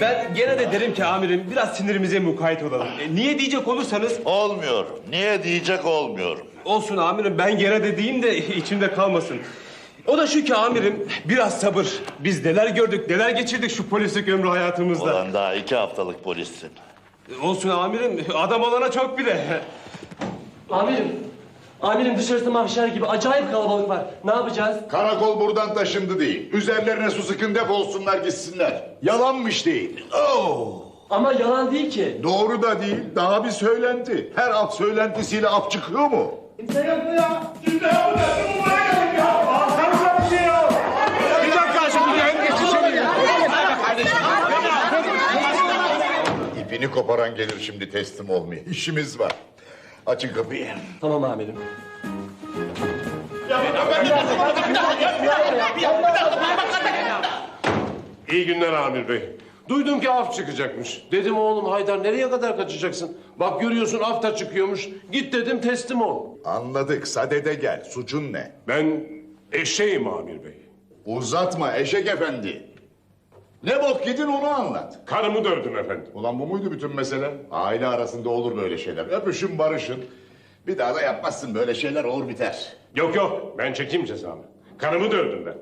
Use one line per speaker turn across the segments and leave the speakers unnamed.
Ben gene de derim ki amirim biraz sinirimize mukayyet olalım. E, niye diyecek olursanız
Olmuyorum. Niye diyecek olmuyorum.
olsun amirim ben gene de diyeyim de içimde kalmasın. O da şu ki amirim biraz sabır. Biz neler gördük neler geçirdik şu polislik ömrü hayatımızda.
Ulan daha iki haftalık polissin.
Olsun amirim adam olana çok bile.
Amirim. Amirim dışarısı mahşer gibi acayip kalabalık var. Ne yapacağız?
Karakol buradan taşındı değil. Üzerlerine su sıkın defolsunlar gitsinler. Yalanmış değil. Oo.
Ama yalan değil ki.
Doğru da değil. Daha bir söylenti. Her af söylentisiyle af çıkıyor mu?
Bir dakika şimdi hem geçişelim.
İpini koparan gelir şimdi teslim olmaya. İşimiz var. Açın kapıyı.
Tamam amirim.
İyi günler Amir Bey. Duydum ki af çıkacakmış. Dedim oğlum Haydar nereye kadar kaçacaksın? Bak görüyorsun af da çıkıyormuş. Git dedim teslim ol.
Anladık. Sadede gel. Suçun ne?
Ben eşeğim Amir Bey.
Uzatma eşek efendi. Ne bok yedin onu anlat.
Karımı dövdüm efendim.
Ulan bu muydu bütün mesele? Aile arasında olur böyle şeyler. Öpüşün barışın. Bir daha da yapmazsın böyle şeyler olur biter.
Yok yok ben çekeyim cezamı. Karımı dövdüm ben.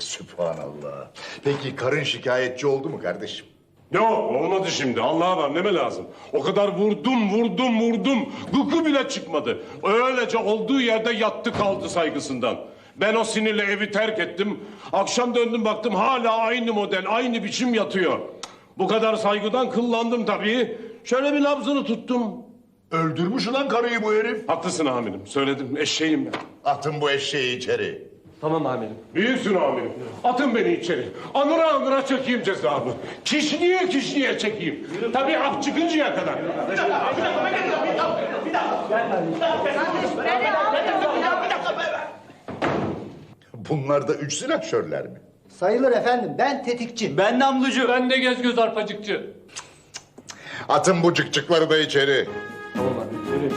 Sübhanallah. Peki karın şikayetçi oldu mu kardeşim?
Yok olmadı şimdi Allah'a var neme lazım. O kadar vurdum vurdum vurdum. Gıkı bile çıkmadı. Öylece olduğu yerde yattı kaldı saygısından. Ben o sinirle evi terk ettim. Akşam döndüm baktım hala aynı model aynı biçim yatıyor. Bu kadar saygıdan kıllandım tabii. Şöyle bir nabzını tuttum.
Öldürmüş ulan karıyı bu herif.
Haklısın amirim söyledim eşeğim ben.
Atın bu eşeği içeri.
Tamam amirim.
Büyüksün amirim. Atın beni içeri. Anıra anıra çekeyim cezamı. Kişniye kişniye çekeyim. Tabii af çıkıncaya kadar.
Bunlar da üç silahşörler mi?
Sayılır efendim. Ben tetikçi.
Ben namlucu. Ben de göz göz arpacıkçı.
Atın bu cıkcıkları da içeri.
Tamam. Yürü.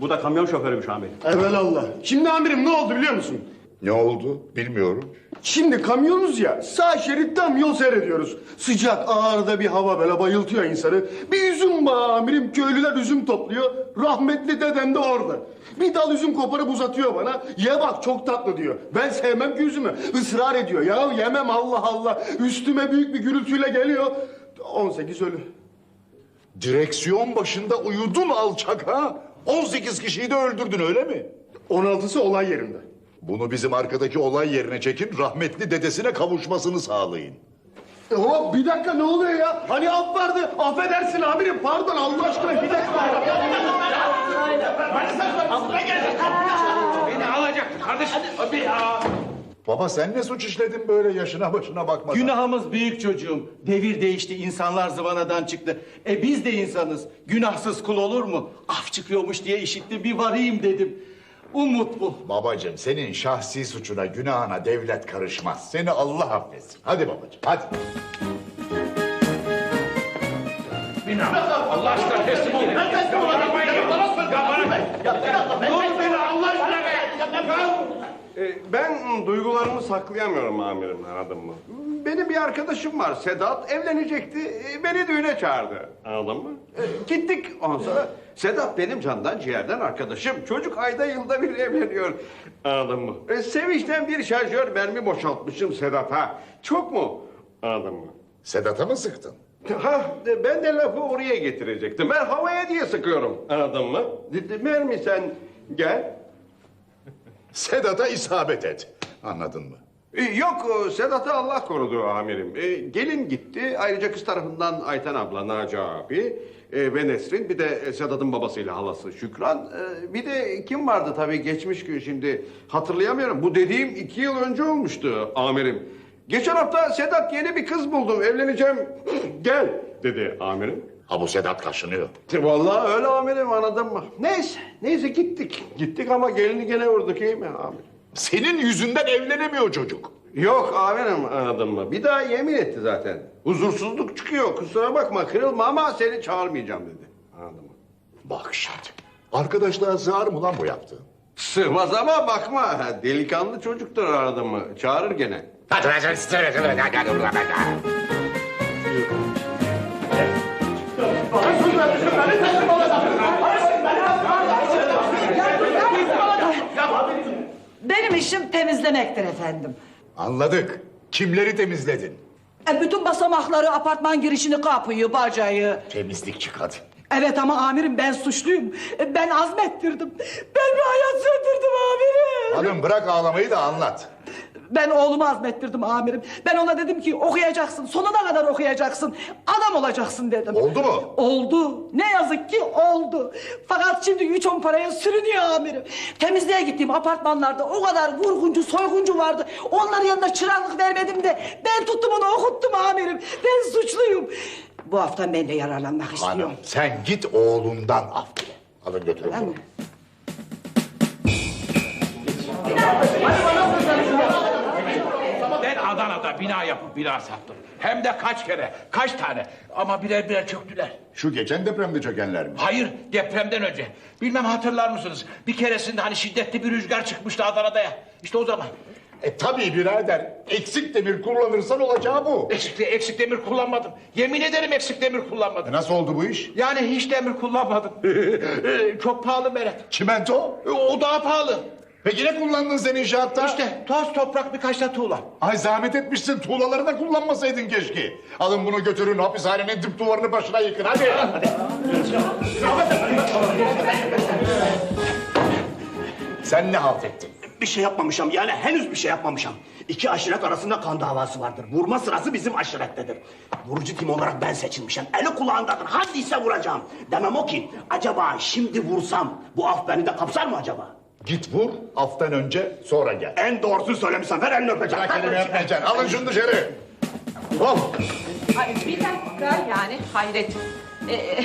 Bu da kamyon şoförüymüş amirim.
Evelallah. Şimdi amirim ne oldu biliyor musun?
Ne oldu? Bilmiyorum.
Şimdi kamyonuz ya sağ şeritten yol seyrediyoruz. Sıcak ağırda bir hava böyle bayıltıyor insanı. Bir üzüm amirim köylüler üzüm topluyor. Rahmetli dedem de orada. Bir dal üzüm koparıp uzatıyor bana. Ye bak çok tatlı diyor. Ben sevmem ki üzümü. Israr ediyor. Ya yemem Allah Allah. Üstüme büyük bir gürültüyle geliyor. 18 ölü.
Direksiyon başında uyudun alçak ha. 18 kişiyi de öldürdün öyle mi?
16'sı olay yerinde.
Bunu bizim arkadaki olay yerine çekin, rahmetli dedesine kavuşmasını sağlayın.
E hop bir dakika ne oluyor ya? Hani af vardı. Affedersin amirim pardon Allah aşkına bir dakika.
Baba sen ne suç işledin böyle yaşına başına bakmadan?
Günahımız büyük çocuğum. Devir değişti, insanlar zıvanadan çıktı. E biz de insanız. Günahsız kul olur mu? Af çıkıyormuş diye işittim, bir varayım dedim. Umut bu.
Babacığım senin şahsi suçuna, günahına devlet karışmaz. Seni Allah affetsin. Hadi babacığım, hadi.
Ee, Ben duygularımı saklayamıyorum amirim anladın mı? Benim bir arkadaşım var Sedat evlenecekti e, beni düğüne çağırdı anladın mı? E, Gittik ondan sonra Sedat benim candan ciğerden arkadaşım çocuk ayda yılda bir evleniyor anladın mı? E, sevinçten bir şarjör mermi boşaltmışım Sedat'a çok mu anladın mı?
Sedat'a mı sıktın?
Ha, e, ben de lafı oraya getirecektim. Ben havaya diye sıkıyorum. Anladın mı? Dedi, Mermi sen gel.
Sedat'a isabet et. Anladın mı?
E, Yok e, Sedat'ı Allah korudu amirim. E, gelin gitti. Ayrıca kız tarafından Ayten abla, Naci abi e, ve Nesrin. Bir de e, Sedat'ın babasıyla halası Şükran. E, bir de kim vardı tabii geçmiş gün şimdi hatırlayamıyorum. Bu dediğim iki yıl önce olmuştu amirim. Geçen hafta Sedat yeni bir kız buldum evleneceğim. Gel dedi amirim.
Ha bu Sedat kaşınıyor.
Vallahi öyle amirim anladın mı? Neyse, neyse gittik. Gittik ama gelini gene vurduk iyi mi amirim?
Senin yüzünden evlenemiyor çocuk.
Yok amirim anladın mı? Bir daha yemin etti zaten. Huzursuzluk çıkıyor kusura bakma kırılma ama seni çağırmayacağım dedi. Anladın mı?
Bak şimdi. Arkadaşlığa sığar mı lan bu yaptığın?
Sığmaz ama bakma. Delikanlı çocuktur aradı mı? Çağırır gene.
Benim işim temizlemektir efendim.
Anladık. Kimleri temizledin?
E, bütün basamakları, apartman girişini, kapıyı, bacayı.
Temizlikçi kadın.
Evet ama amirim ben suçluyum. E, Ben azmettirdim. Ben bir hayat sürdürdüm amirim.
Hanım bırak ağlamayı da anlat.
Ben oğlumu azmettirdim amirim. Ben ona dedim ki okuyacaksın, sonuna kadar okuyacaksın. Adam olacaksın dedim.
Oldu mu?
Oldu. Ne yazık ki oldu. Fakat şimdi üç on paraya sürünüyor amirim. Temizliğe gittiğim apartmanlarda o kadar vurguncu, soyguncu vardı. Onların yanında çıraklık vermedim de ben tuttum onu okuttum amirim. Ben suçluyum. Bu hafta ben de yararlanmak istiyorum.
Hanım sen git oğlundan af dile. Alın götürün.
Tamam
bunu.
mı?
Ben Adana'da bina yapıp bina sattım. Hem de kaç kere, kaç tane. Ama birer birer çöktüler.
Şu geçen depremde çökenler mi?
Hayır, depremden önce. Bilmem hatırlar mısınız? Bir keresinde hani şiddetli bir rüzgar çıkmıştı Adana'da ya. İşte o zaman.
E tabii birader. Eksik demir kullanırsan olacağı bu.
Eksik, eksik demir kullanmadım. Yemin ederim eksik demir kullanmadım.
E nasıl oldu bu iş?
Yani hiç demir kullanmadım. Çok pahalı Meret.
Çimento?
E, O daha pahalı.
Peki ne kullandın sen inşaatta?
İşte toz toprak birkaç da tuğla.
Ay zahmet etmişsin tuğlaları da kullanmasaydın keşke. Alın bunu götürün hapishanenin dip duvarını başına yıkın hadi. Sen ne halt ettin?
Bir şey yapmamışam yani henüz bir şey yapmamışam. İki aşiret arasında kan davası vardır. Vurma sırası bizim aşirettedir. Vurucu tim olarak ben seçilmişim. Eli kulağındadır. Haddiyse vuracağım. Demem o ki acaba şimdi vursam bu af beni de kapsar mı acaba?
Git vur haftan önce sonra gel.
En doğrusunu söylemişsen ver elini öpeceğim.
Bırak elimi öpmeyeceksin. Alın şunu dışarı. Hop.
Ay, bir dakika yani hayret. Ee,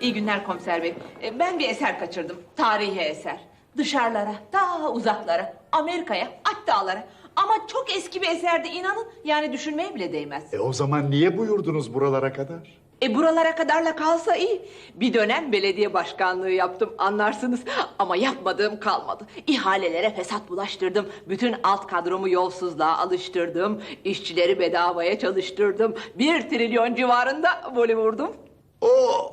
iyi günler komiser bey. Ee, ben bir eser kaçırdım. Tarihi eser. Dışarılara, daha uzaklara, Amerika'ya, hatta Ama çok eski bir eserdi inanın. Yani düşünmeye bile değmez.
E o zaman niye buyurdunuz buralara kadar?
E buralara kadarla kalsa iyi. Bir dönem belediye başkanlığı yaptım anlarsınız. Ama yapmadığım kalmadı. İhalelere fesat bulaştırdım. Bütün alt kadromu yolsuzluğa alıştırdım. İşçileri bedavaya çalıştırdım. Bir trilyon civarında volü vurdum.
Oh.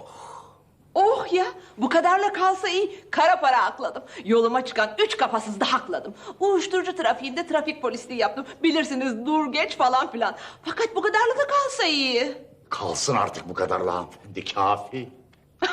Oh ya bu kadarla kalsa iyi. Kara para akladım. Yoluma çıkan üç kafasız da hakladım. Uyuşturucu trafiğinde trafik polisliği yaptım. Bilirsiniz dur geç falan filan. Fakat bu kadarla da kalsa iyi.
Kalsın artık bu kadar lan. hanımefendi kafi.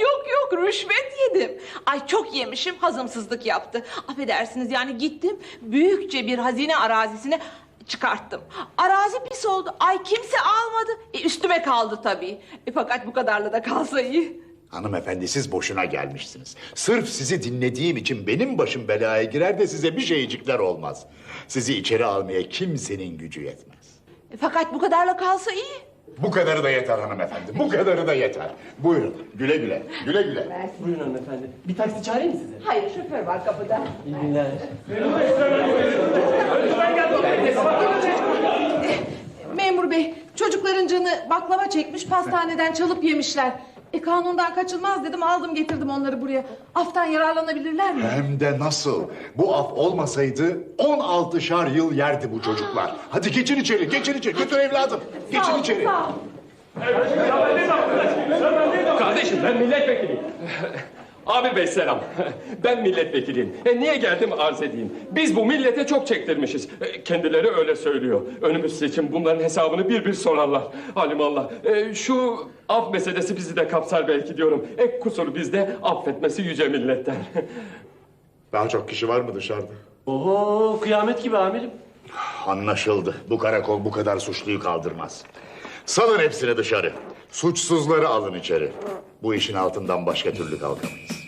Yok yok rüşvet yedim. Ay çok yemişim hazımsızlık yaptı. Affedersiniz yani gittim büyükçe bir hazine arazisine çıkarttım. Arazi pis oldu. Ay kimse almadı. E, üstüme kaldı tabii. E, fakat bu kadarla da kalsa iyi.
Hanımefendi siz boşuna gelmişsiniz. Sırf sizi dinlediğim için benim başım belaya girer de size bir şeycikler olmaz. Sizi içeri almaya kimsenin gücü yetmez.
E, fakat bu kadarla kalsa iyi.
Bu kadarı da yeter hanımefendi. Bu kadarı da yeter. Buyurun güle güle. Güle güle.
Buyurun hanımefendi. Bir taksi çağırayım mı size?
Hayır şoför var kapıda.
İyi günler.
Memur bey çocukların canı baklava çekmiş pastaneden çalıp yemişler. E kanundan kaçılmaz dedim aldım getirdim onları buraya. Aftan yararlanabilirler mi?
Hem de nasıl? Bu af olmasaydı 16'şar yıl yerdi bu çocuklar. Hadi geçin içeri, geçin içeri. Götür evladım. Geçin
Sağ ol,
içeri.
sağ ol.
Kardeşim ben milletvekiliyim. Amir Bey selam. Ben milletvekiliyim. E, niye geldim arz edeyim. Biz bu millete çok çektirmişiz. E, kendileri öyle söylüyor. Önümüz seçim bunların hesabını bir bir sorarlar. Halimallah. E, şu af meselesi bizi de kapsar belki diyorum. Ek kusur bizde affetmesi yüce milletten.
Daha çok kişi var mı dışarıda?
Oho kıyamet gibi amirim.
Anlaşıldı. Bu karakol bu kadar suçluyu kaldırmaz. Salın hepsini dışarı. Suçsuzları alın içeri. Bu işin altından başka türlü kalkamayız.